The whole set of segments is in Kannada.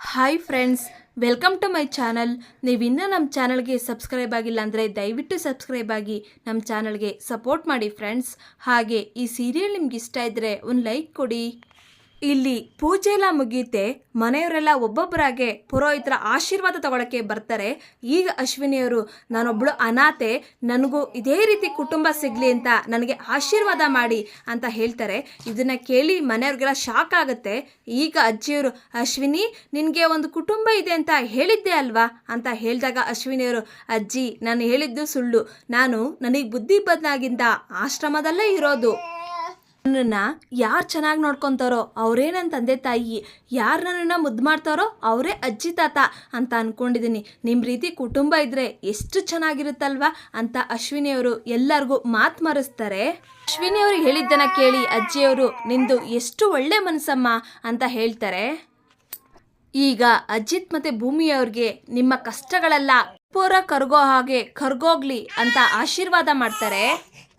Hi friends welcome to my channel ನೀವು ಇನ್ನೂ ನಮ್ಮ ಚಾನಲ್ಗೆ ಸಬ್ಸ್ಕ್ರೈಬ್ ಆಗಿಲ್ಲ ಅಂದರೆ ದಯವಿಟ್ಟು ಸಬ್ಸ್ಕ್ರೈಬ್ ಆಗಿ ನಮ್ಮ ಚಾನಲ್ಗೆ ಸಪೋರ್ಟ್ ಮಾಡಿ ಫ್ರೆಂಡ್ಸ್ ಹಾಗೆ ಈ ಸೀರಿಯಲ್ ನಿಮ್ಗೆ ಇಷ್ಟ ಇದ್ದರೆ ಒಂದು ಲೈಕ್ ಕೊಡಿ. ಇಲ್ಲಿ ಪೂಜೆ ಎಲ್ಲ ಮುಗಿಯುತ್ತೆ, ಮನೆಯವರೆಲ್ಲ ಒಬ್ಬೊಬ್ಬರಾಗೆ ಪುರೋಹಿತರ ಆಶೀರ್ವಾದ ತಗೊಳಕ್ಕೆ ಬರ್ತಾರೆ. ಈಗ ಅಶ್ವಿನಿಯವರು ನಾನೊಬ್ಬಳು ಅನಾಥೆ, ನನಗೂ ಇದೇ ರೀತಿ ಕುಟುಂಬ ಸಿಗಲಿ ಅಂತ ನನಗೆ ಆಶೀರ್ವಾದ ಮಾಡಿ ಅಂತ ಹೇಳ್ತಾರೆ. ಇದನ್ನ ಕೇಳಿ ಮನೆಯವ್ರಿಗೆಲ್ಲ ಶಾಕ್ ಆಗುತ್ತೆ. ಈಗ ಅಜ್ಜಿಯವರು, ಅಶ್ವಿನಿ, ನಿನಗೆ ಒಂದು ಕುಟುಂಬ ಇದೆ ಅಂತ ಹೇಳಿದ್ದೆ ಅಲ್ವಾ? ಅಂತ ಹೇಳಿದಾಗ ಅಶ್ವಿನಿಯವರು ಅಜ್ಜಿ, ನಾನು ಹೇಳಿದ್ದು ಸುಳ್ಳು. ನಾನು, ನನಗೆ ಬುದ್ಧಿ ಬದಲಾಗಿಂದ ಆಶ್ರಮದಲ್ಲೇ ಇರೋದು. ನನ್ನನ್ನ ಯಾರು ಚೆನ್ನಾಗಿ ನೋಡ್ಕೊತಾರೋ ಅವರೇ ನನ್ನ ತಂದೆ ತಾಯಿ, ಯಾರು ನನ್ನನ್ನು ಮುದ್ದು ಮಾಡ್ತಾರೋ ಅವರೇ ಅಜ್ಜಿ ತಾತ ಅಂತ ಅಂದ್ಕೊಂಡಿದ್ದೀನಿ ನಿಮ್ಮ ರೀತಿ ಕುಟುಂಬ ಇದ್ದರೆ ಎಷ್ಟು ಚೆನ್ನಾಗಿರುತ್ತಲ್ವಾ ಅಂತ ಅಶ್ವಿನಿಯವರು ಎಲ್ಲರಿಗೂ ಮಾತು ಮರೆಸ್ತಾರೆ. ಅಶ್ವಿನಿಯವರು ಹೇಳಿದ್ದನ್ನು ಕೇಳಿ ಅಜ್ಜಿಯವರು ನಿಂದು ಎಷ್ಟು ಒಳ್ಳೆ ಮನಸ್ಸಮ್ಮ ಅಂತ ಹೇಳ್ತಾರೆ. ಈಗ ಅಜಿತ್ ಮತ್ತೆ ಭೂಮಿಯವ್ರಿಗೆ ನಿಮ್ಮ ಕಷ್ಟಗಳೆಲ್ಲ ಪೂರ ಕರ್ಗೋ ಹಾಗೆ ಕರ್ಗೋಗ್ಲಿ ಅಂತ ಆಶೀರ್ವಾದ ಮಾಡ್ತಾರೆ.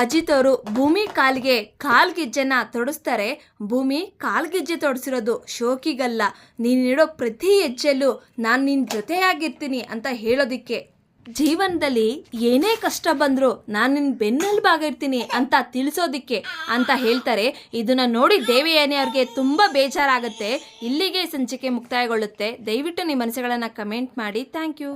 ಅಜಿತ್ ಅವರು ಭೂಮಿ ಕಾಲ್ಗೆ ಕಾಲ್ಗೆಜ್ಜೆನ ತೊಡಸ್ತಾರೆ. ಭೂಮಿ ಕಾಲ್ಗೆಜ್ಜೆ ತೊಡಸಿರೋದು ಶೋಕಿಗಲ್ಲ. ನೀನಿಡೋ ಪ್ರತಿ ಹೆಜ್ಜೆಲ್ಲೂ ನಾನು ನಿನ್ನ ಜೊತೆಯಾಗಿರ್ತೀನಿ ಅಂತ ಹೇಳೋದಿಕ್ಕೆ. ಜೀವನದಲ್ಲಿ ಏನೇ ಕಷ್ಟ ಬಂದರೂ ನಾನು ನಿನ್ನ ಬೆನ್ನೆಲುಬಾಗಿರ್ತೀನಿ ಅಂತ ತಿಳಿಸೋದಿಕ್ಕೆ ಅಂತ ಹೇಳ್ತಾರೆ. ಇದನ್ನು ನೋಡಿ ದೇವಯಾನಿ ಅವ್ರಿಗೆ ತುಂಬ ಬೇಜಾರಾಗುತ್ತೆ. ಇಲ್ಲಿಗೆ ಸಂಚಿಕೆ ಮುಕ್ತಾಯಗೊಳ್ಳುತ್ತೆ. ದಯವಿಟ್ಟು ನಿಮ್ಮ ಮನಸ್ಸುಗಳನ್ನು ಕಮೆಂಟ್ ಮಾಡಿ. Thank you